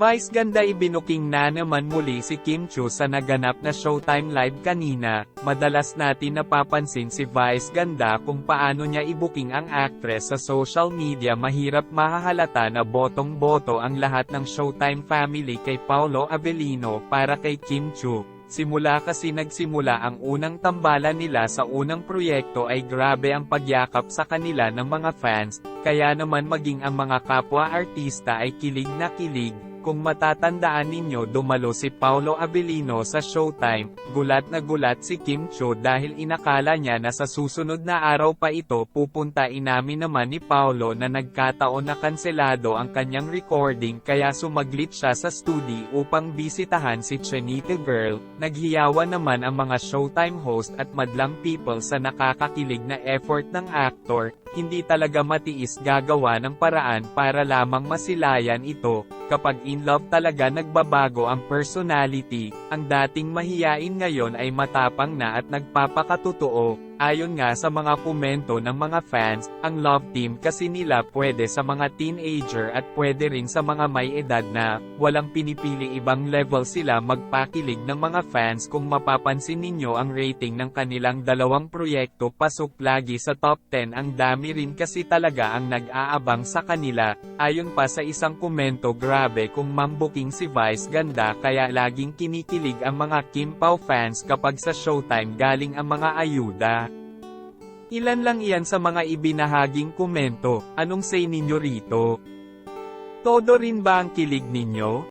Vice ganda ibinuking na naman muli si Kim Chu sa naganap na Showtime Live kanina, madalas natin napapansin si Vice ganda kung paano niya ibuking ang actress sa social media. Mahirap mahahalata na botong-boto ang lahat ng Showtime family kay Paolo Avellino para kay Kim Chu. Simula kasi nagsimula ang unang tambalan nila sa unang proyekto ay grabe ang pagyakap sa kanila ng mga fans, kaya naman maging ang mga kapwa-artista ay kilig na kilig, kung matatandaan ninyo dumalo si Paulo Avellino sa Showtime, gulat na gulat si Kim Cho dahil inakala niya na sa susunod na araw pa ito pupunta inamin naman ni Paulo na nagkataon na kanselado ang kanyang recording kaya sumaglit siya sa studio upang bisitahan si Chinita Girl, naghiyawan naman ang mga Showtime host at madlang people sa nakakakilig na effort ng actor, hindi talaga matiis gagawa ng paraan para lamang masilayan ito. Kapag in love talaga nagbabago ang personality, ang dating mahiyain ngayon ay matapang na at nagpapakatotoo. Ayon nga sa mga komento ng mga fans, ang love team kasi nila pwede sa mga teenager at pwede rin sa mga may edad na, walang pinipili ibang level sila magpakilig ng mga fans kung mapapansin ninyo ang rating ng kanilang dalawang proyekto pasok lagi sa top 10 ang dami rin kasi talaga ang nag-aabang sa kanila, ayon pa sa isang komento grabe kung mambuking si Vice ganda kaya laging kinikilig ang mga Kim Pao fans kapag sa showtime galing ang mga ayuda. Ilan lang iyan sa mga ibinahaging komento, anong say ninyo rito? Todo rin ba ang kilig ninyo?